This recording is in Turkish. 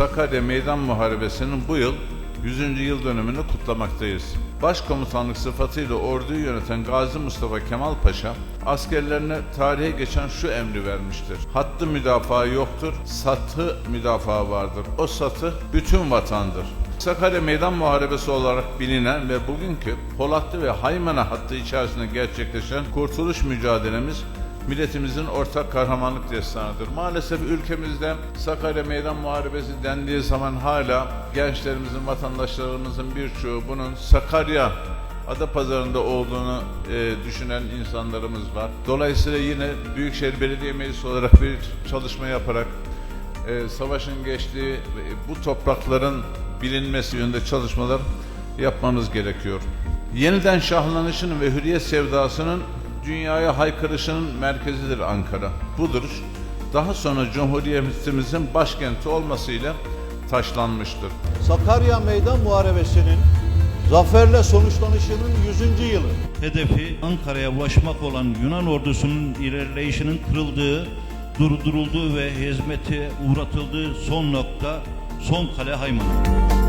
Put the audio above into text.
Sakarya Meydan Muharebesi'nin bu yıl 100. yıl dönümünü kutlamaktayız. Başkomutanlık sıfatıyla orduyu yöneten Gazi Mustafa Kemal Paşa, askerlerine tarihe geçen şu emri vermiştir. Hattı müdafaa yoktur, satı müdafaa vardır. O satı bütün vatandır. Sakarya Meydan Muharebesi olarak bilinen ve bugünkü Polatlı ve Haymana hattı içerisinde gerçekleşen kurtuluş mücadelemiz milletimizin ortak kahramanlık destanıdır. Maalesef ülkemizde Sakarya Meydan Muharebesi dendiği zaman hala gençlerimizin, vatandaşlarımızın birçoğu bunun Sakarya Adapazarı'nda olduğunu e, düşünen insanlarımız var. Dolayısıyla yine Büyükşehir Belediye Meclisi olarak bir çalışma yaparak e, savaşın geçtiği ve bu toprakların bilinmesi yönünde çalışmalar yapmamız gerekiyor. Yeniden şahlanışının ve hürriyet sevdasının dünyaya haykırışının merkezidir Ankara. Bu duruş daha sonra Cumhuriyetimizin başkenti olmasıyla taşlanmıştır. Sakarya Meydan Muharebesi'nin zaferle sonuçlanışının 100. yılı. Hedefi Ankara'ya ulaşmak olan Yunan ordusunun ilerleyişinin kırıldığı, durdurulduğu ve hizmete uğratıldığı son nokta, son kale Haymana.